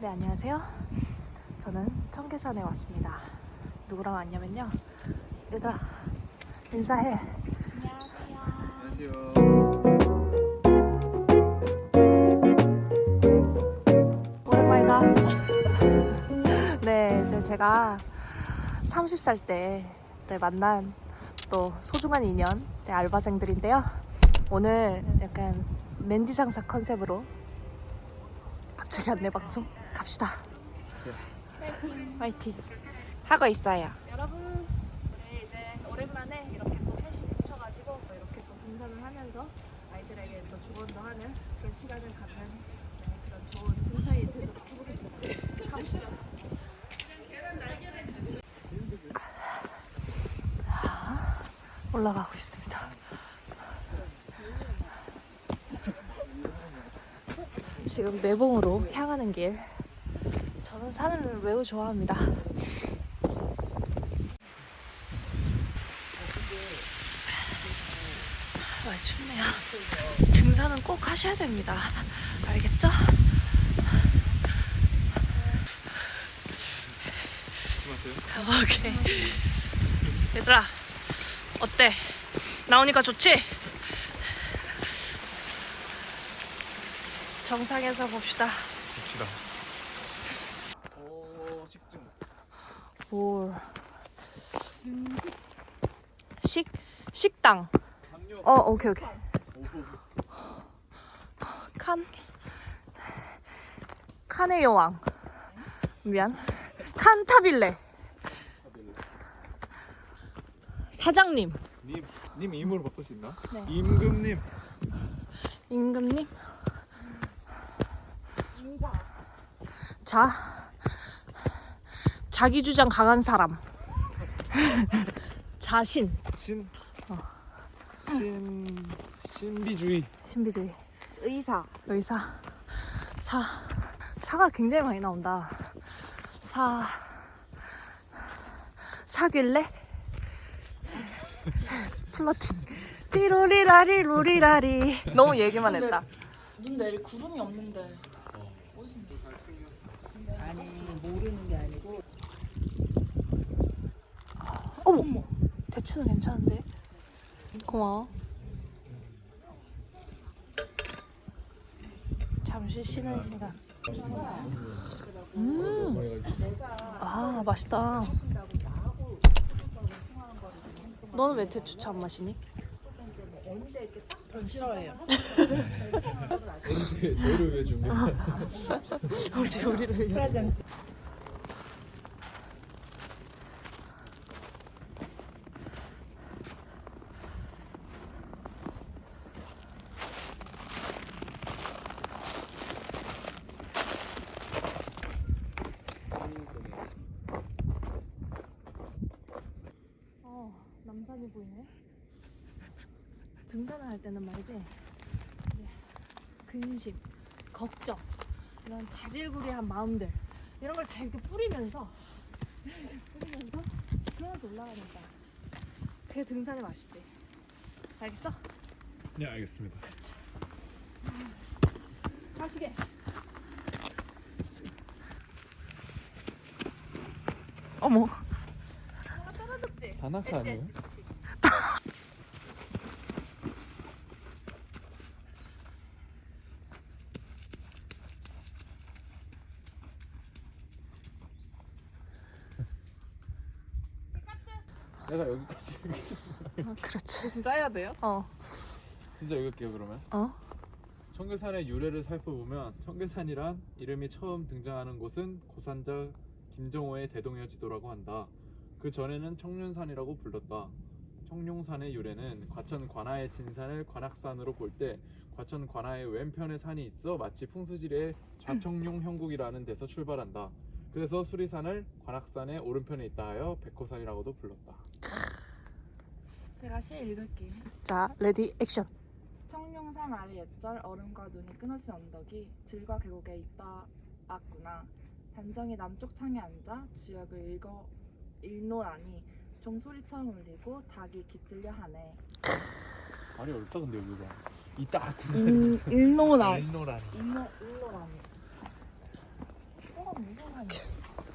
네, 안녕하세요. 저는 청계산에 왔습니다. 누구랑 왔냐면요. 얘들아, 인사해. 안녕하세요. 오랜만이다. 네, 제가 30살 때 네, 만난 또 소중한 인연, 네, 알바생들인데요. 오늘 약간 맨디 상사 컨셉으로 갑자기 안내 방송 갑시다. 화이팅. 하고 있어요. 여러분, 우리 이제 오랜만에 이렇게 또 셋이 뭉쳐가지고 또 이렇게 또 등산을 하면서 아이들에게 또 조언도 하는 그런 시간을 갖는 네, 그런 좋은 등산이 되도록 해보겠습니다. 가보시죠. 아, 올라가고 있습니다. 지금 매봉으로 향하는 길. 저는 산을 매우 좋아합니다. 아, 춥네요. 등산은 꼭 하셔야 됩니다. 알겠죠? 오케이. 얘들아, 어때? 나오니까 좋지? 정상에서 봅시다. 봅시다. 오 식증. 뭘? 식 식당. 어, 오케이 오케이. 칸 칸의 여왕. 미안. 칸타빌레. 사장님. 님, 님 임으로 바꿀 수 있나? 네. 임금님. 임금님. 자. 자 기 주장 강한 사람. 자신. 신. 신. 신비주의. 신비주의. 의사 의사. 사. 사가 굉장히 많이 나온다. 사. 사귈래? 플러팅. 띠로리라리 로리라리. 너무 얘기만 근데- 했다. 눈 내일 구름이 없는데 어디서 아니 모르는 게 아니고 어머. 대추는 괜찮은데? 고마워. 잠시 쉬는 시간. 음. 아, 맛있다. 너는 왜 대추차 안 마시니? 전 싫어해요 저를 왜 준비? 어제 우리를 위해서. 어, 남산이 보이네. 등산을 할 때는 말이지. 이제 근심, 걱정, 이런 자질구레한 마음들 이런 걸 다 이렇게 뿌리면서 뿌리면서 그러면서 올라가는 거야. 그게 등산의 맛이지. 알겠어? 네 알겠습니다. 가시게. 어머. 뭐가 떨어졌지? 다나카 아니에요? 엣지, 엣지. 내가 여기까지. 어, 그렇지. 진짜 해야 돼요? 어. 진짜 여기까요 그러면? 어? 청계산의 유래를 살펴보면 청계산이란 이름이 처음 등장하는 곳은 고산자 김정호의 대동여 지도라고 한다. 그 전에는 청륜산이라고 불렀다. 청룡산의 유래는 과천 관하의 진산을 관악산으로 볼 때 과천 관하의 왼편에 산이 있어 마치 풍수지리의 좌청룡 형국이라는 데서 출발한다. 그래서 수리산을 관악산의 오른편에 있다 하여 백호산이라고도 불렀다. 제가 시 읽을게요. 자, 레디 액션. 청룡산 아래 옛절 얼음과 눈이 끊어진 언덕이 들과 계곡에 있다았구나. 단정히 남쪽 창에 앉아 주역을 읽어 읽노라니 종소리처럼 울리고 닭이 깃들려 하네. 말이 어렵다 근데 여기가. 이딱 읽노라니. 일노라니. 읽노, 읽노라니.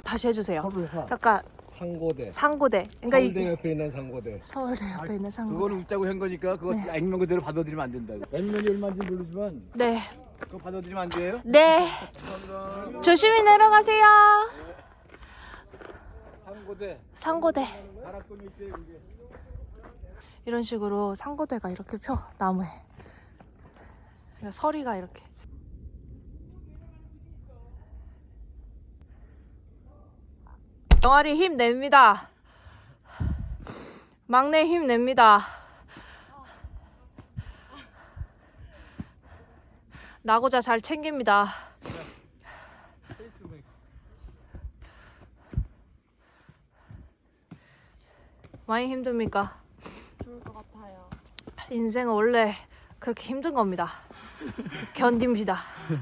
다시 해주세요. 약간 상고대 상고대. 그러니까 이 서울대 옆에 있는 상고대 서울대 옆에 있는 상고대. 그거는 웃자고 한 거니까 그거 네. 액면 그대로 받아들이면 안 된다고. 액면이 얼마인지 모르지만 네. 그거 받아들이면 안 돼요? 네. 조심히 내려가세요. 상고대 상고대. 이런 식으로 상고대가 이렇게 펴 나무에. 그러니까 서리가 이렇게. 영아리 힘 냅니다. 막내 힘 냅니다. 나고자 잘 챙깁니다. 많이 힘듭니까? 좋을 것 같아요. 인생은 원래 그렇게 힘든 겁니다. 견딥니다.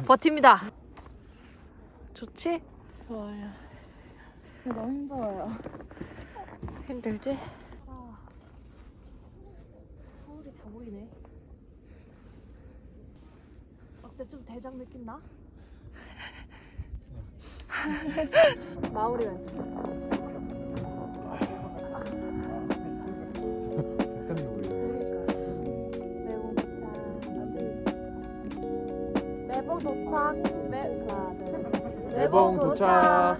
버팁니다. 좋지? 좋아요. 너무 힘들어요. 힘들지? 서울이 다 보이네. 어때 좀 대장 느낌 나? 마무리 멘트. 비싼. 매봉 도착. 매봉 도착. 매 하나 둘 셋. 매봉 도착.